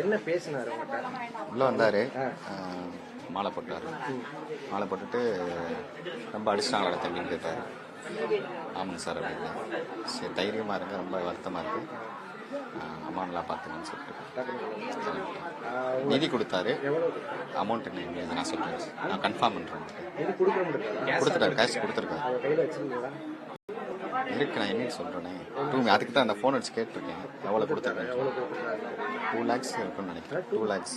என்ன பேசினாரு உள்ளே வந்தார். மாலை போட்டார். மாலை போட்டுட்டு ரொம்ப அடிச்சிட்டாங்களா தம்பின்னு கேட்டார். ஆமாங்க சார் அப்படின்னு சரி தைரியமாக இருங்க ரொம்ப வருத்தமாக இருக்கு. அம்மா நல்லா பார்த்துங்கன்னு சொல்லிட்டு. நிதி கொடுத்தாரு. அமௌண்ட் நான் சொல்கிறேன் நான் கன்ஃபார்ம் பண்ணுறேன் கொடுத்துட்டாரு கேஷ் கொடுத்துருக்காரு. இருக்கு நான் என்னன்னு சொல்கிறேனே டூ அதுக்கு தான் அந்த ஃபோன் அடிச்சு கேட்டிருக்கேன். எவ்வளோ கொடுத்துருக்கேன் டூ லேக்ஸ் இருக்குன்னு நினைக்கிறேன். டூ லேக்ஸ்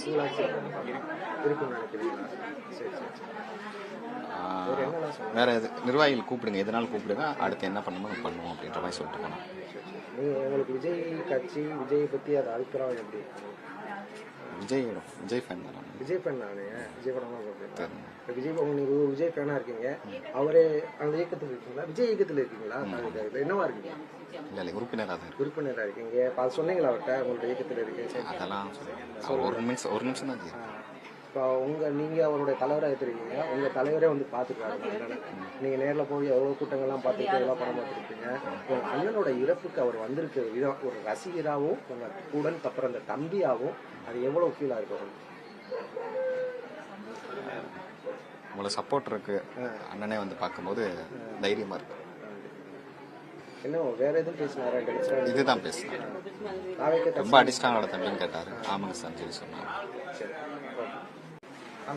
வேறு எது நிர்வாகிகள் கூப்பிடுங்க. எதனாலும் கூப்பிடுங்க? அடுத்து என்ன பண்ணணுமோ பண்ணுவோம் அப்படின்ற மாதிரி சொல்லிட்டு போனோம். உங்களுக்கு விஜய் கட்சி விஜய் பற்றி அது அபிப்பிராயம் எப்படி? விஜய் விஜய் ஃபேன் தான். விஜய் ஃபேன் நானே விஜய் தெரியும். இப்ப விஜய் படம் ஒரு விஜய் ஃபேனா இருக்கீங்க. அவரே அந்த இயக்கத்தில் இருக்கீங்களா? விஜய் இயக்கத்தில் இருக்கீங்களா? என்னவா இருக்கீங்க? இல்லை இல்லை உறுப்பினராக தான் இருக்கு உறுப்பினரா இருக்கீங்க. இப்ப அது சொன்னீங்களா அவர்கிட்ட உங்களோட இயக்கத்தில் இருக்கு அதெல்லாம் ஒரு நிமிஷம் ஒரு நிமிஷம் தான். இப்போ உங்க நீங்க அவருடைய தலைவராக இருக்கிறீங்க உங்க தலைவரே வந்து பார்த்துருக்காரு அண்ணனை. நீங்க நேர்ல போய் எவ்வளவு கூட்டங்கள்லாம் பார்த்துட்டு எவ்வளவு படம் பார்த்துருப்பீங்க. உங்க அண்ணனோட இறப்புக்கு அவர் வந்திருக்கிற விதம் ஒரு ரசிகராகவும் உங்க உடன் தப்புற அந்த தம்பியாகவும் அது எவ்வளவு ஃபீலா இருக்கு உங்களுக்கு உங்களை சப்போர்ட் இருக்கு. அண்ணனே வந்து பார்க்கும்போது தைரியமா இருக்கு என்ன வேற எதுவும் பேசினாரா? இதுதான் நாளைக்கு ரொம்ப அடிச்சிட்டாங்களோட தம்பின்னு கேட்டாரு. ஆமாங்க சார் சொல்லி சொன்னாங்க